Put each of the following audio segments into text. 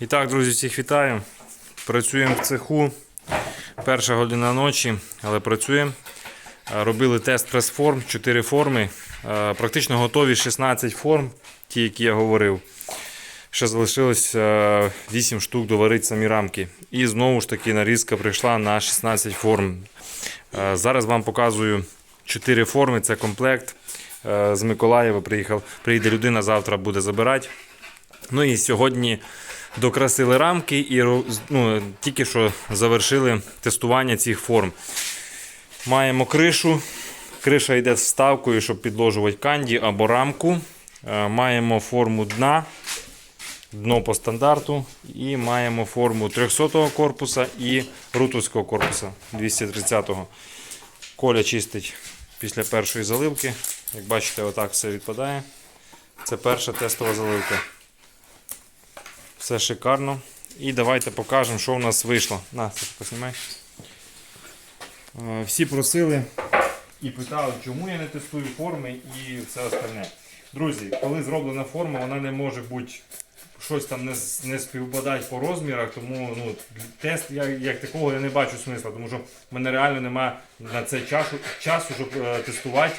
І так, друзі, всіх вітаю. Працюємо в цеху. Перша година ночі, але працюємо. Е, Робили тест прес-форм, 4 форми. Е, Практично готові 16 форм, ті, які я говорив. Ще залишилось е, 8 штук доварити самі рамки. І знову ж таки нарізка прийшла на 16 форм. Е, Зараз вам показую 4 форми, це комплект. Е, З Миколаєва приїхав. Приїде людина, завтра буде забирати. Ну і сьогодні докрасили рамки і ну, тільки що завершили тестування цих форм. Маємо кришу. Криша йде з вставкою, щоб підложувати канді або рамку. Е, Маємо форму дна, дно по стандарту. І маємо форму 300-го корпуса і рутовського корпуса 230-го. Коля чистить після першої заливки. Як бачите, отак все відпадає. Це перша тестова заливка. Все шикарно. І давайте покажемо, що у нас вийшло. На, це поснімай. Е, Всі просили і питали, чому я не тестую форми і все остальне. Друзі, коли зроблена форма, вона не може бути щось там не, не співпадати по розмірах, тому ну, тест я, як такого я не бачу смисла, тому що в мене реально немає на це часу, часу щоб е, тестувати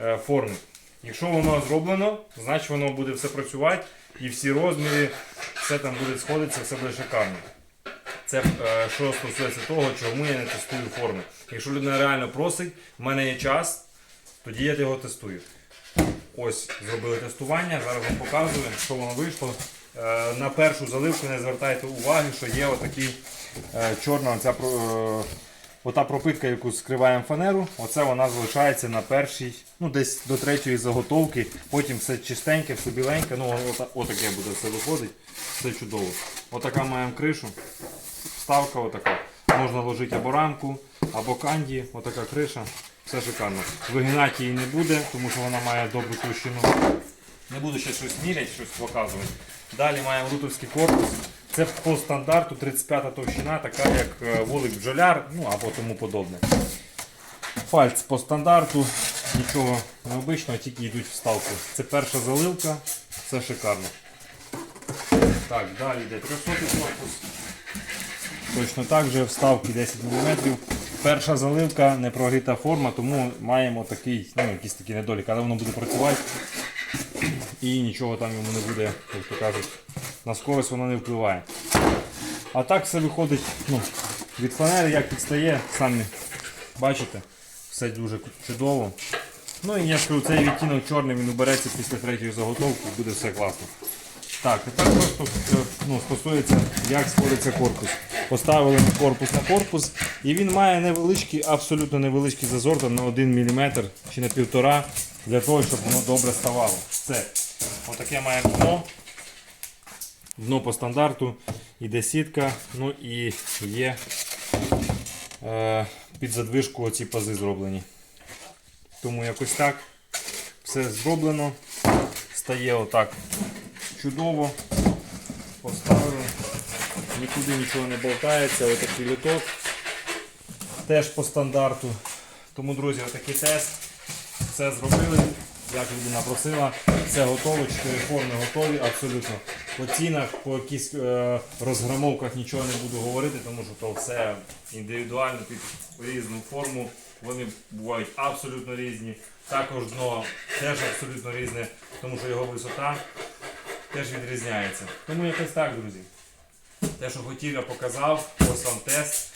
е, форми. Якщо воно зроблено, значить воно буде все працювати і всі розміри, все там буде сходитися, все буде шикарно. Це е, що стосується того, чому я не тестую форми. Якщо людина реально просить, в мене є час, тоді я його тестую. Ось зробили тестування, зараз вам показую, що воно вийшло. Е, на першу заливку не звертайте уваги, що є отакий е, чорна е, ота пропитка, яку скриваємо фанеру, оце вона залишається на першій, ну десь до третьої заготовки, потім все чистеньке, все біленьке, ну ота- отаке буде все виходить, все чудово. Отака маємо кришу, вставка отака. Можна ложити або рамку, або канді, отака криша. Все шикарно. Вигинати її не буде, тому що вона має добру товщину. Не буду ще щось міряти, щось показувати. Далі маємо рутовський корпус. Це по стандарту 35 товщина, така як е, вулик бджоляр, ну або тому подобне. Пальць по стандарту, нічого необичного, тільки йдуть вставки. Це перша заливка, все шикарно. Так, далі йде 300 корпус. Точно так же вставки 10 мм. Перша заливка не прогріта форма, тому маємо такий, ну, якийсь такий недолік, але воно буде працювати і нічого там йому не буде, як то кажуть, на скорость воно не впливає. А так все виходить ну, від фанери, як підстає, самі бачите, все дуже чудово. Ну і я скажу, цей відтінок чорний він убереться після третьої заготовки, буде все класно. Так, тепер просто е, ну, стосується, як сходиться корпус. Поставили корпус на корпус, і він має невеличкий, абсолютно невеличкий зазор там на 1 мм чи на 1,5 для того, щоб воно добре ставало. Все. Отаке має дно. Дно по стандарту, іде сітка, ну і є е, під задвижку оці пази зроблені. Тому якось так. Все зроблено. Стає отак чудово. Поставили. Нікуди нічого не болтається, отакий літок. Теж по стандарту. Тому, друзі, отакий тест. Все зробили, як людина просила. Все готово, 4 форми готові, абсолютно. По цінах, по якихось е, розграмовках нічого не буду говорити, тому що то все індивідуально під різну форму. Вони бувають абсолютно різні. Також дно теж абсолютно різне, тому що його висота теж відрізняється. Тому якось так, друзі. Те, що хотів, я показав, ось вам тест.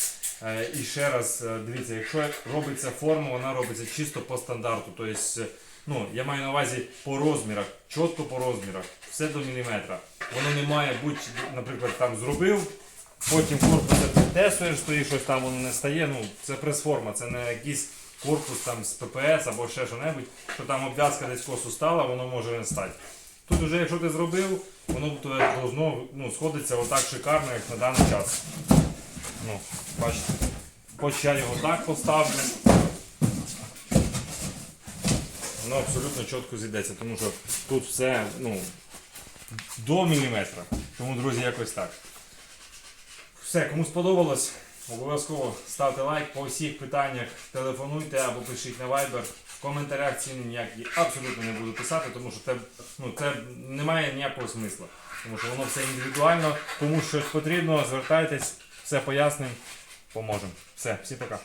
Е, І ще раз, е, дивіться, якщо робиться форма, вона робиться чисто по стандарту. Тобто, ну, я маю на увазі по розмірах, чітко по розмірах, все до міліметра. Воно не має бути, наприклад, там зробив, потім корпус підтесуєш, стоїш, щось там воно не стає. Ну, це прес-форма, це не якийсь корпус там з ППС або ще що-небудь, що там обв'язка десь косу стала, воно може не стати. Тут вже якщо ти зробив, воно должно ну, сходиться отак шикарно, як на даний час. Ну, бачите. Хоч я його так поставлю. Воно абсолютно чітко зійдеться, тому що тут все ну, до міліметра. Тому, друзі, якось так. Все, кому сподобалось, обов'язково ставте лайк по всіх питаннях, телефонуйте або пишіть на Viber. В коментарях ціни ніякі абсолютно не буду писати, тому що це, ну, це не має ніякого смисла. Тому що воно все індивідуально, кому щось потрібно, звертайтесь, все пояснимо, поможемо. Все, всі пока.